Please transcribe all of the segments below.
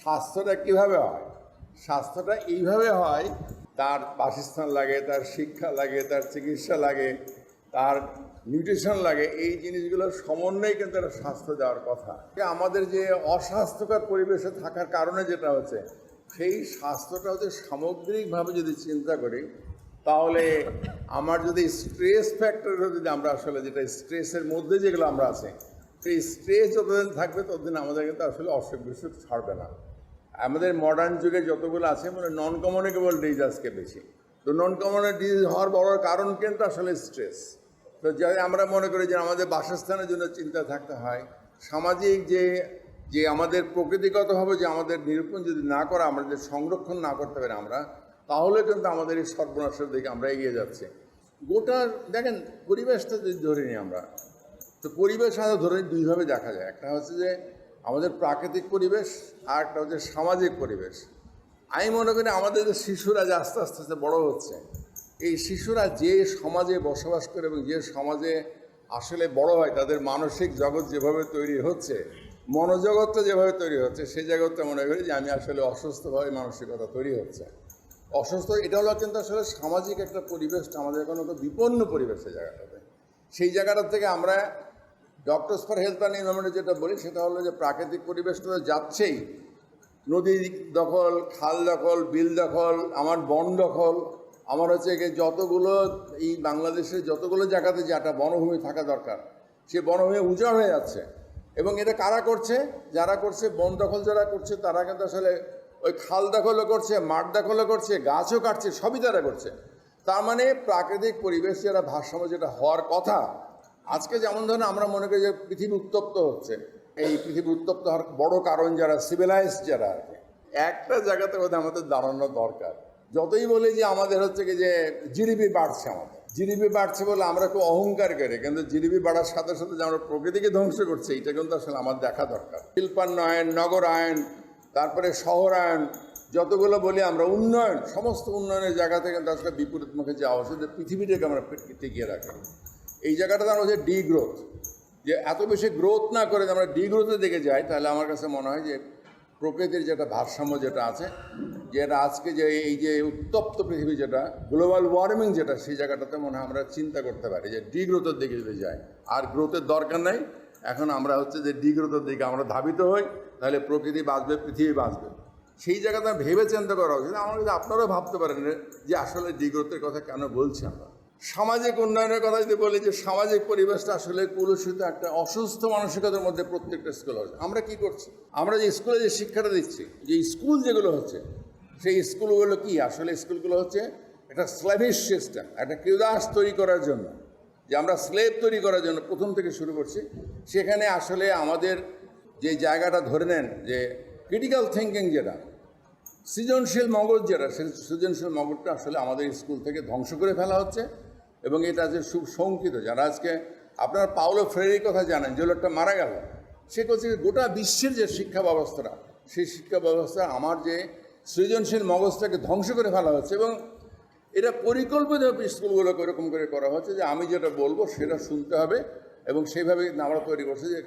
স্বাস্থ্যটা কীভাবে হয়? স্বাস্থ্যটা এইভাবে হয়, তার বাসস্থান লাগে, তার শিক্ষা লাগে, তার চিকিৎসা লাগে, তার নিউট্রিশন লাগে, এই জিনিসগুলোর সমন্বয়ে কিন্তু একটা স্বাস্থ্য দেওয়ার কথা। আমাদের যে অস্বাস্থ্যকর পরিবেশে থাকার কারণে যেটা হচ্ছে, সেই স্বাস্থ্যটা হচ্ছে সামগ্রিকভাবে যদি চিন্তা করি, তাহলে আমার যদি স্ট্রেস ফ্যাক্টর যদি আমরা আসলে যেটা স্ট্রেসের মধ্যে যেগুলো আমরা আছি সেই স্ট্রেস যতদিন থাকবে, ততদিন আমাদের কিন্তু আসলে অসুখ বিসুখ ছাড়বে না। আমাদের মডার্ন যুগে যতগুলো আছে মানে নন কমিউনিকেবল ডিজ আজকে বেশি। তো নন কমিউনিকেবল ডিজ হওয়ার বড় কারণ কিন্তু আসলে স্ট্রেস তো যাই, আমরা মনে করি যে আমাদের বাসস্থানের জন্য চিন্তা থাকতে হয়। সামাজিক যে যে আমাদের প্রকৃতিগতভাবে যে আমাদের নিরূপণ যদি না করা, আমরা আমাদের সংরক্ষণ না করতে পারি আমরা, তাহলে কিন্তু আমাদের এই সর্বনাশের দিকে আমরা এগিয়ে যাচ্ছি। গোটা, দেখেন, পরিবেশটা যদি ধরে নিই আমরা তো পরিবেশ সাথে ধরে দুইভাবে দেখা যায়। একটা হচ্ছে যে আমাদের প্রাকৃতিক পরিবেশ আর একটা হচ্ছে সামাজিক পরিবেশ। আমি মনে করি আমাদের যে শিশুরা যে আস্তে আস্তে আস্তে বড় হচ্ছে, এই শিশুরা যে সমাজে বসবাস করে এবং যে সমাজে আসলে বড় হয়, তাদের মানসিক জগৎ যেভাবে তৈরি হচ্ছে, মনোজগৎটা যেভাবে তৈরি হচ্ছে সেই জগৎটা মনে করি যে আমি আসলে অসুস্থভাবে মানসিকতা তৈরি হচ্ছে। অসুস্থ, এটা হলো কিন্তু আসলে সামাজিক একটা পরিবেশটা, আমাদের এখন বিপন্ন পরিবেশ জায়গাটাতে। সেই জায়গাটা থেকে আমরা ডক্টরস ফর হেলথ অ্যান্ড এনভারনমেন্টে যেটা বলি, সেটা হলো যে প্রাকৃতিক পরিবেশটা তো যাচ্ছেই। নদী দখল, খাল দখল, বিল দখল, আমার বন দখল, আমার হচ্ছে যতগুলো এই বাংলাদেশের যতগুলো জায়গাতে যে একটা বনভূমি থাকা দরকার, সে বনভূমি উজাড় হয়ে যাচ্ছে। এবং এটা কারা করছে? যারা করছে, বন দখল যারা করছে, তারা কিন্তু আসলে ওই খাল দখলও করছে, মাঠ দখলও করছে, গাছও কাটছে, সবই তারা করছে। তার মানে প্রাকৃতিক পরিবেশ যারা ভারসাম্য যেটা হওয়ার কথা আজকে যেমন ধরেন আমরা মনে করি যে পৃথিবী উত্তপ্ত হচ্ছে, এই পৃথিবী উত্তপ্ত হওয়ার বড় কারণ যারা সিভিলাইজ যারা আর একটা জায়গাতে বোধহয় আমাদের দাঁড়ানো দরকার। যতই বলি যে আমাদের হচ্ছে কি যে জিডিপি বাড়ছে আমাদের। জিডিপি বাড়ছে বলে আমরা খুব অহংকার করি, কিন্তু জিডিপি বাড়ার সাথে সাথে যে আমরা প্রকৃতিকে ধ্বংস করছি, এটা কিন্তু আসলে আমার দেখা দরকার। শিল্পান্নয়ন, নগরায়ন, তারপরে শহরায়ন, যতগুলো বলি আমরা উন্নয়ন, সমস্ত উন্নয়নের জায়গা থেকে কিন্তু আসলে বিপরীত মুখে যাওয়া উচিত পৃথিবীটাকে আমরা টিকিয়ে রাখি। এই জায়গাটাতে আমরা হচ্ছে ডি গ্রোথ যে এত বেশি গ্রোথ না করে আমরা ডি গ্রোথের দিকে যাই, তাহলে আমার কাছে মনে হয় যে প্রকৃতির যেটা ভারসাম্য যেটা আছে যেটা আজকে যে এই যে উত্তপ্ত পৃথিবী যেটা গ্লোবাল ওয়ার্মিং যেটা, সেই জায়গাটাতে মনে হয় আমরা চিন্তা করতে পারি যে ডি গ্রোথের দিকে যদি যাই। আর গ্রোথের দরকার নাই। এখন আমরা হচ্ছে যে ডি গ্রোথের দিকে আমরা ধাবিত হই, তাহলে প্রকৃতি বাঁচবে, পৃথিবী বাঁচবে। সেই জায়গাতে ভেবে চিন্তা করা উচিত। আমার আপনারাও ভাবতে পারেন যে আসলে ডি গ্রোথের কথা কেন বলছি আমরা? সামাজিক উন্নয়নের কথা যদি বলি যে সামাজিক পরিবেশটা আসলে কলুষিত একটা অসুস্থ মানসিকতার মধ্যে প্রত্যেকটা স্কুল হচ্ছে আমরা কি করছি? আমরা যে স্কুলে যে শিক্ষাটা দিচ্ছি, যে স্কুল যেগুলো হচ্ছে, সেই স্কুলগুলো কি? আসলে স্কুলগুলো হচ্ছে একটা স্ল্যাভিশ সিস্টেম একটা ক্রিদাস তৈরি করার জন্য। যে আমরা স্লেভ তৈরি করার জন্য প্রথম থেকে শুরু করছি। সেখানে আসলে আমাদের যে জায়গাটা ধরে নেন, যে ক্রিটিক্যাল থিঙ্কিং যেটা, সৃজনশীল মগজ যেটা সৃজনশীল মগজটা আসলে আমাদের স্কুল থেকে ধ্বংস করে ফেলা হচ্ছে। এবং এটা যে শঙ্কিত যারা, আজকে আপনার পাওলো ফ্রেরির কথা জানেন যে লোকটা মারা গেল। সে করছে গোটা বিশ্বের যে শিক্ষা ব্যবস্থাটা, সেই শিক্ষা ব্যবস্থা আমার যে সৃজনশীল মগজটাকে ধ্বংস করে ফেলা হচ্ছে এবং এটা পরিকল্পিত স্কুলগুলোকে এরকম করে করা হচ্ছে যে আমি যেটা বলব সেটা শুনতে হবে এবং সেইভাবে আমরা তৈরি করছি যে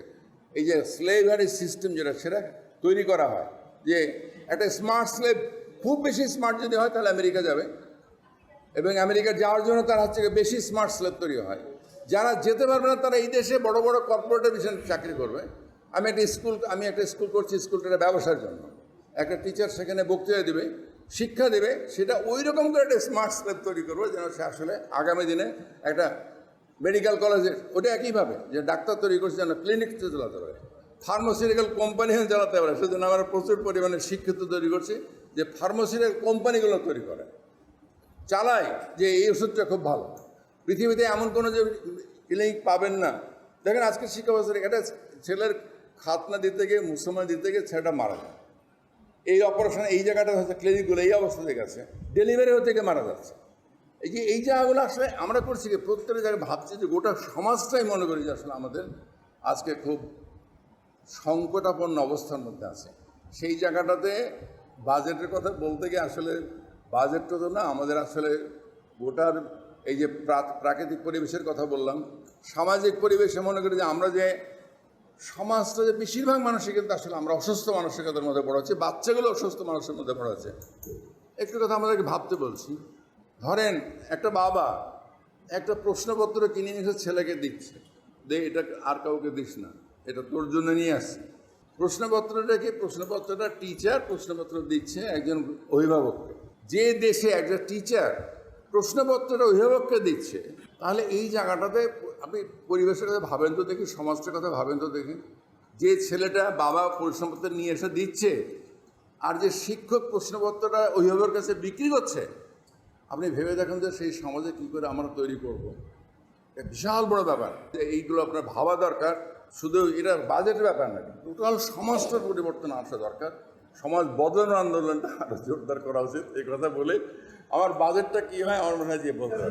এই যে স্লেভারি সিস্টেম যেটা, সেটা তৈরি করা হয়। যে একটা স্মার্ট স্লেভ খুব বেশি স্মার্ট যদি হয় তাহলে আমেরিকা যাবে। এবং আমেরিকা যাওয়ার জন্য তার হচ্ছে গিয়ে বেশি স্মার্ট স্লেভ তৈরি হয়। যারা যেতে পারবে না, তারা এই দেশে বড় বড় কর্পোরেটের বিষয়ে চাকরি করবে। আমি একটা স্কুল আমি একটা স্কুল করছি স্কুলটা ব্যবসার জন্য। একটা টিচার সেখানে বক্তৃতা দেবে, শিক্ষা দেবে, সেটা ওই রকম করে একটা স্মার্ট স্লেভ তৈরি করবে যেন সে আসলে আগামী দিনে একটা মেডিকেল কলেজে ওটা একইভাবে যে ডাক্তার তৈরি করছে যেন ক্লিনিক চালাতে পারে। ফার্মাসিউটিক্যাল কোম্পানি চালাতে পারে। সেজন্য আমরা প্রচুর পরিমাণে শিক্ষিত তৈরি করছি যে ফার্মাসিউটিক্যাল কোম্পানিগুলো তৈরি করে। চালায় যে এই ওষুধটা খুব ভালো। পৃথিবীতে এমন কোনো যে ক্লিনিক পাবেন না। দেখেন আজকে শিক্ষা ব্যবস্থার একটা ছেলের খাতনা দিতে গিয়ে, মুসলমান দিতে গিয়ে ছেলেটা মারা যায়। এই অপারেশন এই জায়গাটা হচ্ছে ক্লিনিকগুলো এই অবস্থা থেকে আছে। ডেলিভারি হতে গিয়ে মারা যাচ্ছে। এই যে এই জায়গাগুলো আসলে আমরা করছি কি? প্রত্যেকটা জায়গায় ভাবছি যে গোটা সমাজটাই মনে করি যে আসলে আমাদের আজকে খুব সংকটাপন্ন অবস্থার মধ্যে আছে। সেই জায়গাটাতে বাজেটের কথা বলতে গিয়ে আসলে বাজেটটা তো না, আমাদের আসলে গোটার এই যে প্রাকৃতিক পরিবেশের কথা বললাম, সামাজিক পরিবেশে মনে করি যে আমরা যে সমাজটা যে বেশিরভাগ মানুষই কিন্তু আসলে আমরা অসুস্থ মানসিকতার মধ্যে পড়াচ্ছি বাচ্চাগুলো অসুস্থ মানুষের মধ্যে পড়াচ্ছে একটু কথা আমাদেরকে ভাবতে বলছি, ধরেন একটা বাবা একটা প্রশ্নপত্র কিনে এসে ছেলেকে দিচ্ছে, দে এটা আর কাউকে দিস না, এটা তোর জন্য নিয়ে আসছে প্রশ্নপত্রটা কি? প্রশ্নপত্রটা টিচার প্রশ্নপত্র দিচ্ছে একজন অভিভাবককে। যে দেশে একটা টিচার প্রশ্নপত্রটা অভিভাবককে দিচ্ছে, তাহলে এই জায়গাটাতে আপনি পরিবেশের কথা ভাবেন তো দেখি সমাজটার কথা ভাবেন তো দেখি। যে ছেলেটা বাবা প্রশ্নপত্র নিয়ে এসে দিচ্ছে আর যে শিক্ষক প্রশ্নপত্রটা অভিভাবকের কাছে বিক্রি করছে, আপনি ভেবে দেখেন যে সেই সমাজে কী করে আমরা তৈরি করব। বিশাল বড় ব্যাপার। এইগুলো আপনার ভাবা দরকার, শুধু এটা বাজেটের ব্যাপার না টোটাল সমাজটার পরিবর্তন আসা দরকার। সমাজ বদল আন্দোলনটা আরও জোরদার করা উচিত। এই কথা বলে আমার বাজেটটা কী হয় আমার মনে হয় যে বলতে